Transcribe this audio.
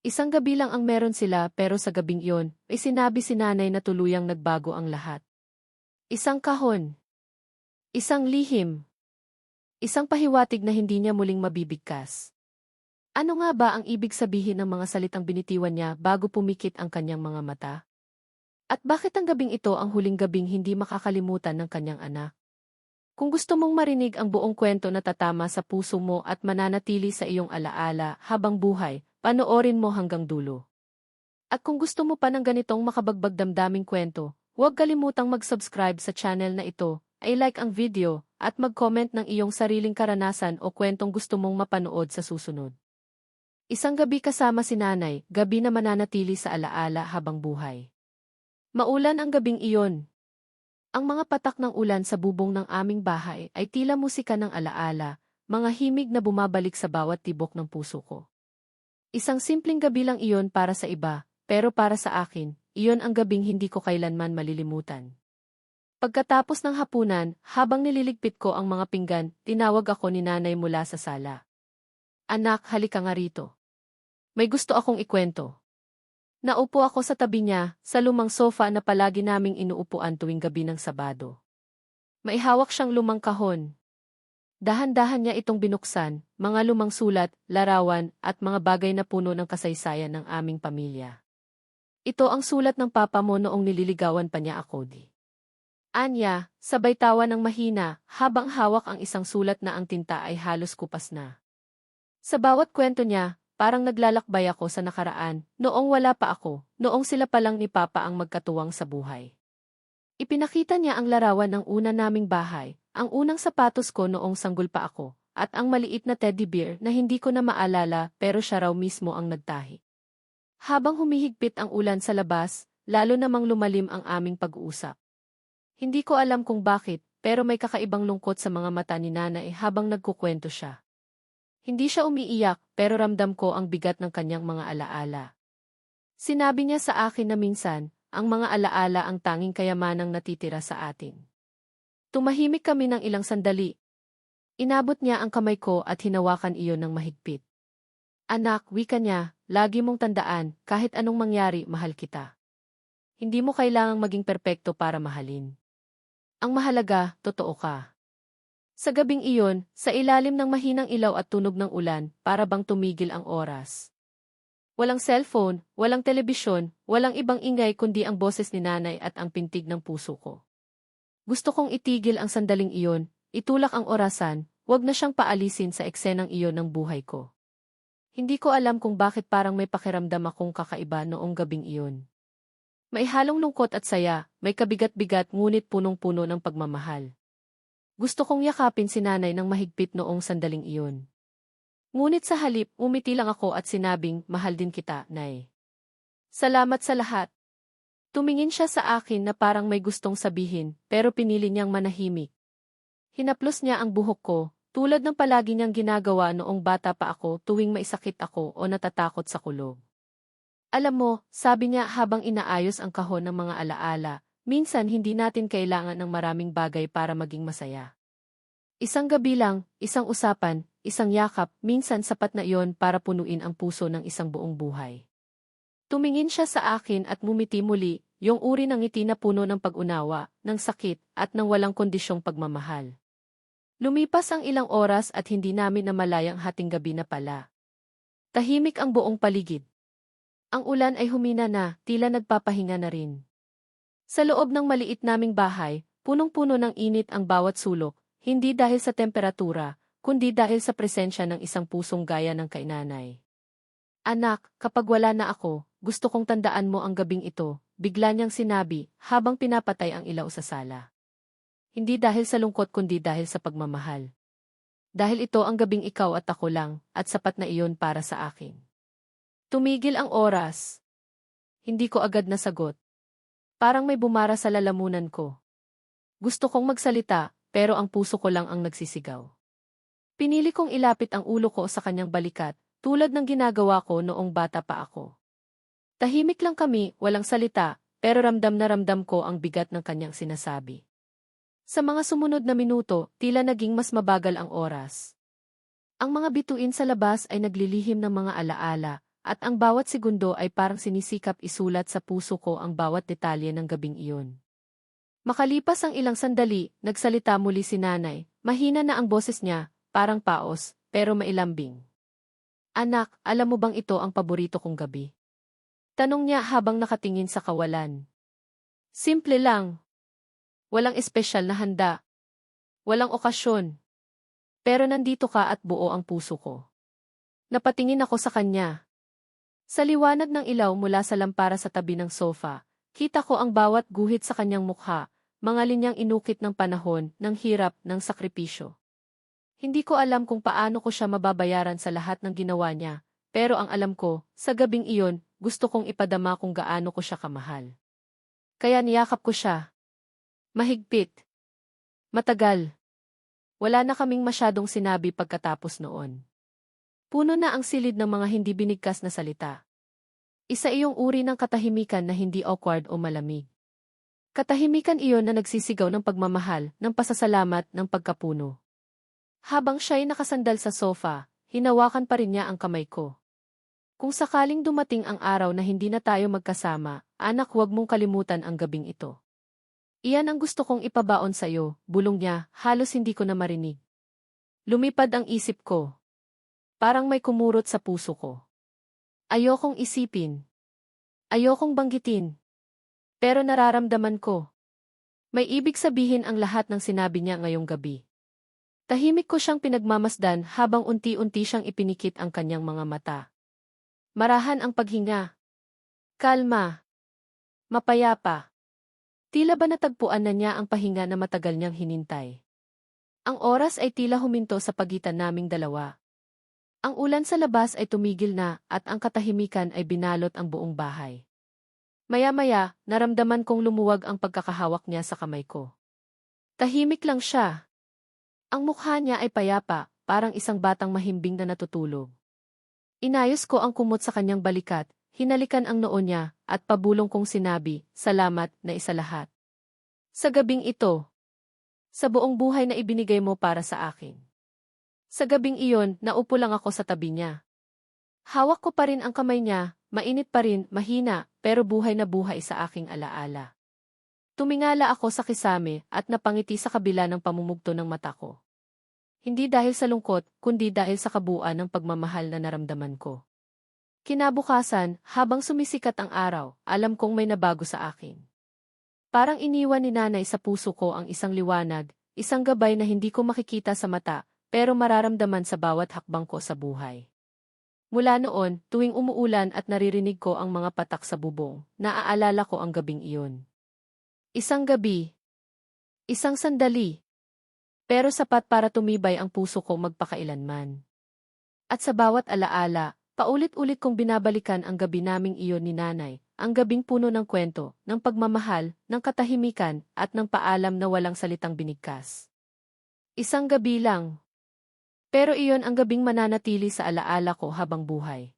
Isang gabi lang ang meron sila pero sa gabing iyon, ay sinabi si nanay na tuluyang nagbago ang lahat. Isang kahon. Isang lihim. Isang pahiwatig na hindi niya muling mabibigkas. Ano nga ba ang ibig sabihin ng mga salitang binitiwan niya bago pumikit ang kanyang mga mata? At bakit ang gabing ito ang huling gabing hindi makakalimutan ng kanyang anak? Kung gusto mong marinig ang buong kwento na tatama sa puso mo at mananatili sa iyong alaala habang buhay, panoorin mo hanggang dulo. At kung gusto mo pa ng ganitong makabagbag damdaming kwento, huwag kalimutang mag-subscribe sa channel na ito, ay like ang video, at mag-comment ng iyong sariling karanasan o kwentong gusto mong mapanood sa susunod. Isang gabi kasama si nanay, gabi na mananatili sa alaala habang buhay. Maulan ang gabing iyon, ang mga patak ng ulan sa bubong ng aming bahay ay tila musika ng alaala, mga himig na bumabalik sa bawat tibok ng puso ko. Isang simpleng gabi lang iyon para sa iba, pero para sa akin, iyon ang gabing hindi ko kailanman malilimutan. Pagkatapos ng hapunan, habang nililigpit ko ang mga pinggan, tinawag ako ni nanay mula sa sala. Anak, halika nga rito. May gusto akong ikwento. Naupo ako sa tabi niya, sa lumang sofa na palagi naming inuupuan tuwing gabi ng Sabado. May hawak siyang lumang kahon. Dahan-dahan niya itong binuksan, mga lumang sulat, larawan, at mga bagay na puno ng kasaysayan ng aming pamilya. Ito ang sulat ng papa mo noong nililigawan pa niya ako di. Anya, sabay tawa ng mahina, habang hawak ang isang sulat na ang tinta ay halos kupas na. Sa bawat kwento niya, Parang naglalakbay ako sa nakaraan, noong wala pa ako, noong sila pa lang ni Papa ang magkatuwang sa buhay. Ipinakita niya ang larawan ng una naming bahay, ang unang sapatos ko noong sanggol pa ako, at ang maliit na teddy bear na hindi ko na maalala pero siya raw mismo ang nagtahi. Habang humihigpit ang ulan sa labas, lalo namang lumalim ang aming pag-uusap. Hindi ko alam kung bakit, pero may kakaibang lungkot sa mga mata ni nanay habang nagkukwento siya. Hindi siya umiiyak, pero ramdam ko ang bigat ng kanyang mga alaala. Sinabi niya sa akin na minsan, ang mga alaala ang tanging kayamanang natitira sa atin. Tumahimik kami ng ilang sandali. Inabot niya ang kamay ko at hinawakan iyon ng mahigpit. Anak, wika niya, lagi mong tandaan, kahit anong mangyari, mahal kita. Hindi mo kailangang maging perpekto para mahalin. Ang mahalaga, totoo ka. Sa gabing iyon, sa ilalim ng mahinang ilaw at tunog ng ulan, para bang tumigil ang oras. Walang cellphone, walang telebisyon, walang ibang ingay kundi ang boses ni nanay at ang pintig ng puso ko. Gusto kong itigil ang sandaling iyon, itulak ang orasan, wag na siyang paalisin sa eksenang iyon ng buhay ko. Hindi ko alam kung bakit parang may pakiramdam akong kakaiba noong gabing iyon. May halong lungkot at saya, may kabigat-bigat ngunit punong-puno ng pagmamahal. Gusto kong yakapin si nanay ng mahigpit noong sandaling iyon. Ngunit sa halip, umiti lang ako at sinabing, mahal din kita, Nay. Salamat sa lahat. Tumingin siya sa akin na parang may gustong sabihin, pero pinili niyang manahimik. Hinaplos niya ang buhok ko, tulad ng palagi niyang ginagawa noong bata pa ako tuwing maisakit ako o natatakot sa kulog. Alam mo, sabi niya habang inaayos ang kahon ng mga alaala, Minsan hindi natin kailangan ng maraming bagay para maging masaya. Isang gabi lang, isang usapan, isang yakap, minsan sapat na iyon para punuin ang puso ng isang buong buhay. Tumingin siya sa akin at mumiti muli, yung uri ng ngiti na puno ng pag-unawa, ng sakit, at ng walang kondisyong pagmamahal. Lumipas ang ilang oras at hindi namin namalayang hating gabi na pala. Tahimik ang buong paligid. Ang ulan ay humina na, tila nagpapahinga na rin. Sa loob ng maliit naming bahay, punong-puno ng init ang bawat sulok, hindi dahil sa temperatura, kundi dahil sa presensya ng isang pusong gaya ng kainanay. Anak, kapag wala na ako, gusto kong tandaan mo ang gabing ito, bigla niyang sinabi, habang pinapatay ang ilaw sa sala. Hindi dahil sa lungkot kundi dahil sa pagmamahal. Dahil ito ang gabing ikaw at ako lang, at sapat na iyon para sa akin. Tumigil ang oras. Hindi ko agad nasagot, Parang may bumara sa lalamunan ko. Gusto kong magsalita, pero ang puso ko lang ang nagsisigaw. Pinili kong ilapit ang ulo ko sa kanyang balikat, tulad ng ginagawa ko noong bata pa ako. Tahimik lang kami, walang salita, pero ramdam na ramdam ko ang bigat ng kanyang sinasabi. Sa mga sumunod na minuto, tila naging mas mabagal ang oras. Ang mga bituin sa labas ay naglilihim ng mga alaala, at ang bawat segundo ay parang sinisikap isulat sa puso ko ang bawat detalye ng gabing iyon. Makalipas ang ilang sandali, nagsalita muli si nanay, mahina na ang boses niya, parang paos, pero mailambing. Anak, alam mo bang ito ang paborito kong gabi? Tanong niya habang nakatingin sa kawalan. Simple lang. Walang espesyal na handa. Walang okasyon. Pero nandito ka at buo ang puso ko. Napatingin ako sa kanya. Sa liwanag ng ilaw mula sa lampara sa tabi ng sofa, kita ko ang bawat guhit sa kanyang mukha, mga linyang inukit ng panahon, ng hirap, ng sakripisyo. Hindi ko alam kung paano ko siya mababayaran sa lahat ng ginawa niya, pero ang alam ko, sa gabing iyon, gusto kong ipadama kung gaano ko siya kamahal. Kaya niyakap ko siya. Mahigpit. Matagal. Wala na kaming masyadong sinabi pagkatapos noon. Puno na ang silid ng mga hindi binigkas na salita. Isa iyong uri ng katahimikan na hindi awkward o malamig. Katahimikan iyon na nagsisigaw ng pagmamahal, ng pasasalamat, ng pagkapuno. Habang siya'y nakasandal sa sofa, hinawakan pa rin niya ang kamay ko. Kung sakaling dumating ang araw na hindi na tayo magkasama, anak huwag mong kalimutan ang gabing ito. Iyan ang gusto kong ipabaon sa iyo, bulong niya, halos hindi ko na marinig. Lumipad ang isip ko. Parang may kumurot sa puso ko. Ayokong isipin. Ayokong banggitin. Pero nararamdaman ko. May ibig sabihin ang lahat ng sinabi niya ngayong gabi. Tahimik ko siyang pinagmamasdan habang unti-unti siyang ipinikit ang kanyang mga mata. Marahan ang paghinga. Kalma. Mapayapa. Tila ba natagpuan na niya ang pahinga na matagal niyang hinintay? Ang oras ay tila huminto sa pagitan naming dalawa. Ang ulan sa labas ay tumigil na at ang katahimikan ay binalot ang buong bahay. Maya-maya, naramdaman kong lumuwag ang pagkakahawak niya sa kamay ko. Tahimik lang siya. Ang mukha niya ay payapa, parang isang batang mahimbing na natutulog. Inayos ko ang kumot sa kanyang balikat, hinalikan ang noo niya, at pabulong kong sinabi, salamat na isa lahat. Sa gabing ito, sa buong buhay na ibinigay mo para sa akin. Sa gabing iyon, naupo lang ako sa tabi niya. Hawak ko pa rin ang kamay niya, mainit pa rin, mahina, pero buhay na buhay sa aking alaala. Tumingala ako sa kisame at napangiti sa kabila ng pamumugto ng mata ko. Hindi dahil sa lungkot, kundi dahil sa kabuuan ng pagmamahal na naramdaman ko. Kinabukasan, habang sumisikat ang araw, alam kong may nabago sa akin. Parang iniwan ni nanay sa puso ko ang isang liwanag, isang gabay na hindi ko makikita sa mata, pero mararamdaman sa bawat hakbang ko sa buhay. Mula noon, tuwing umuulan at naririnig ko ang mga patak sa bubong, naaalala ko ang gabing iyon. Isang gabi. Isang sandali. Pero sapat para tumibay ang puso ko magpakailanman. At sa bawat alaala, paulit-ulit kong binabalikan ang gabi naming iyon ni nanay, ang gabing puno ng kwento, ng pagmamahal, ng katahimikan, at ng paalam na walang salitang binigkas. Isang gabi lang. Pero iyon ang gabing mananatili sa alaala ko habang buhay.